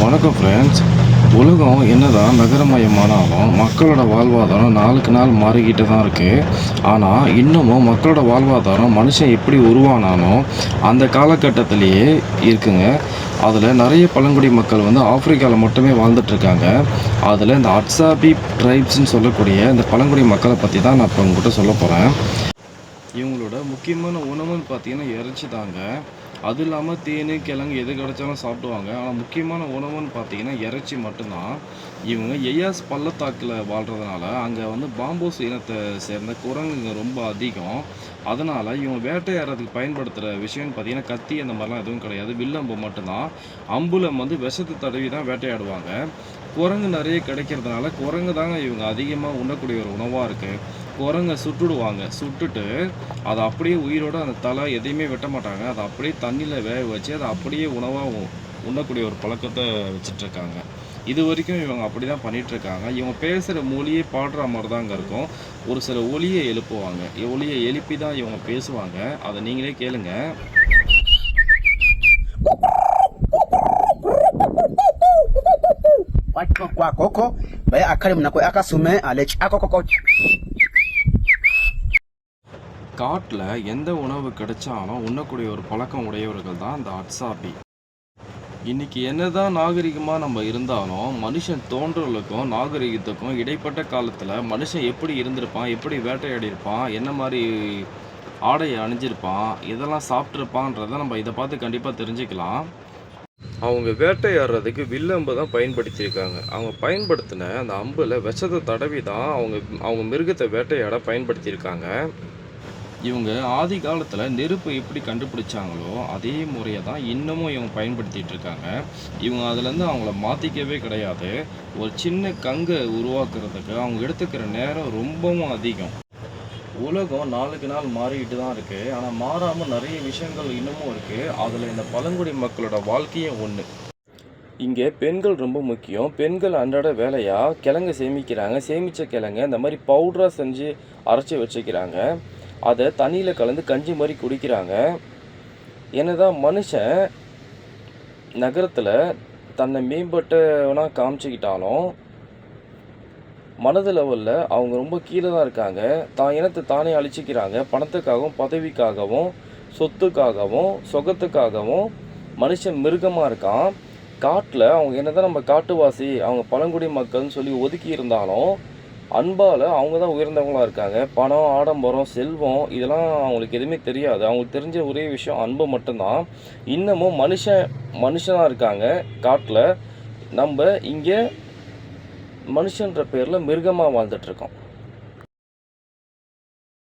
வணக்கம் ஃப்ரெண்ட்ஸ் உலகம் என்னதான் நகரமயமானாலும் மக்களோட வாழ்வாதாரம் நாளுக்கு நாள் மாறிக்கிட்டு தான் இருக்குது ஆனால் இன்னமும் மக்களோட வாழ்வாதாரம் மனுஷன் எப்படி உருவானானோ அந்த காலகட்டத்திலேயே இருக்குங்க. அதில் நிறைய பழங்குடி மக்கள் வந்து ஆப்பிரிக்காவில் மட்டுமே வாழ்ந்துட்டுருக்காங்க. அதில் இந்த அட்சாபி ட்ரைப்ஸ்னு சொல்லக்கூடிய இந்த பழங்குடி மக்களை பற்றி தான் நான் இப்போ உங்கள்கிட்ட சொல்ல போகிறேன் இவங்களோட முக்கியமான உணவுன்னு பார்த்தீங்கன்னா இறைச்சி தாங்க அது இல்லாமல் தேன் கிழங்கு எது கிடைச்சாலும் சாப்பிடுவாங்க. ஆனால் முக்கியமான உணவுன்னு பார்த்தீங்கன்னா இறைச்சி மட்டும்தான். இவங்க எய்யாஸ் பள்ளத்தாக்கில் வாழ்கிறதுனால அங்கே வந்து பாம்போஸ் இனத்தை சேர்ந்த குரங்குங்க ரொம்ப அதிகம். அதனால் இவங்க வேட்டையாடுறதுக்கு பயன்படுத்துகிற விஷயம்னு பார்த்தீங்கன்னா கத்தி அந்த மாதிரிலாம் எதுவும் கிடையாது. வில்லம்பு மட்டும்தான். அம்புலம் வந்து விஷத்தை தடவி தான் வேட்டையாடுவாங்க. குரங்கு நிறைய கிடைக்கிறதுனால குரங்கு தாங்க இவங்க அதிகமாக உண்ணக்கூடிய ஒரு உணவாக இருக்குது குரங்கை சுட்டுடுவாங்க. சுட்டுட்டு அதை அப்படியே உயிரோட அந்த தலை எதையுமே வெட்ட மாட்டாங்க. அதை அப்படியே தண்ணியில் வேக வச்சு அதை அப்படியே உணவாக உண்ணக்கூடிய ஒரு பழக்கத்தை வச்சிட்ருக்காங்க. இது வரைக்கும் இவங்க அப்படி தான் பண்ணிகிட்ருக்காங்க இவங்க பேசுகிற மொழியே பாடுற மாதிரி தாங்க இருக்கும். ஒரு சில ஒளியை எழுப்புவாங்க. ஒளியை எழுப்பி தான் இவங்க பேசுவாங்க. அதை நீங்களே கேளுங்க. Kwa koko baya akari mnako akasume alech akokoko காட்டில் எந்த உணவு கிடைச்சாலும் உண்ணக்கூடிய ஒரு பழக்கம் உடையவர்கள் தான் இந்த அட்சாபி. இன்னைக்கு என்னதான் நாகரிகமாக நம்ம இருந்தாலும் மனுஷன் தோன்றலுக்கும் நாகரிகத்துக்கும் இடைப்பட்ட காலத்தில் மனுஷன் எப்படி இருந்திருப்பான் எப்படி வேட்டையாடி இருப்பான் என்ன மாதிரி ஆடையை அணிஞ்சிருப்பான் இதெல்லாம் சாப்பிட்ருப்பான்றதை நம்ம இதை பார்த்து கண்டிப்பாக தெரிஞ்சுக்கலாம். அவங்க வேட்டையாடுறதுக்கு வில்லம்பு தான் பயன்படுத்தியிருக்காங்க. அவங்க பயன்படுத்தின அந்த அம்பில் விஷத்தை தடவி தான் அவங்க அவங்க மிருகத்தை வேட்டையாட பயன்படுத்தியிருக்காங்க. இவங்க ஆதி காலத்தில் நெருப்பு எப்படி கண்டுபிடிச்சாங்களோ அதே முறையை தான் இன்னமும் இவங்க பயன்படுத்திட்டு இருக்காங்க. இவங்க அதுலேருந்து அவங்கள மாற்றிக்கவே கிடையாது. ஒரு சின்ன கங்கை உருவாக்குறதுக்கு அவங்க எடுத்துக்கிற நேரம் ரொம்பவும் அதிகம். உலகம் நாளுக்கு நாள் மாறிக்கிட்டு தான் இருக்குது ஆனால் மாறாமல் நிறைய விஷயங்கள் இன்னமும் இருக்குது அதில் இந்த பழங்குடி மக்களோட வாழ்க்கையும் ஒன்று இங்கே பெண்கள் ரொம்ப முக்கியம். பெண்கள் அன்றாட வேலையாக கிழங்கு சேமிக்கிறாங்க. சேமித்த கிழங்க இந்த மாதிரி பவுடராக செஞ்சு அரைச்சி வச்சுக்கிறாங்க. அதை தண்ணியில் கலந்து கஞ்சி மாதிரி குடிக்கிறாங்க. என்னதான் மனுஷன் நகரத்தில் தன்னை மேம்பட்டவனாக காமிச்சிக்கிட்டாலும் மனது லெவலில் அவங்க ரொம்ப கீழே தான் இருக்காங்க. தான் இனத்தை தானே அழிச்சிக்கிறாங்க. பணத்துக்காகவும் பதவிக்காகவும் சொத்துக்காகவும் சொகத்துக்காகவும் மனுஷன் மிருகமாக இருக்கான். காட்டில் அவங்க என்ன தான் நம்ம காட்டுவாசி அவங்க பழங்குடி மக்கள்னு சொல்லி ஒதுக்கி இருந்தாலும் அன்பால் அவங்க தான் உயர்ந்தவங்களா இருக்காங்க. பணம் ஆடம்பரம் செல்வம் இதெல்லாம் அவங்களுக்கு எதுவுமே தெரியாது. அவங்களுக்கு தெரிஞ்ச ஒரே விஷயம் அன்பு மட்டும்தான். இன்னமும் மனுஷன் மனுஷனாக இருக்காங்க காட்டில். நம்ம இங்கே மனுஷன்ற பேரில் மிருகமாக வாழ்ந்துட்டுருக்கோம்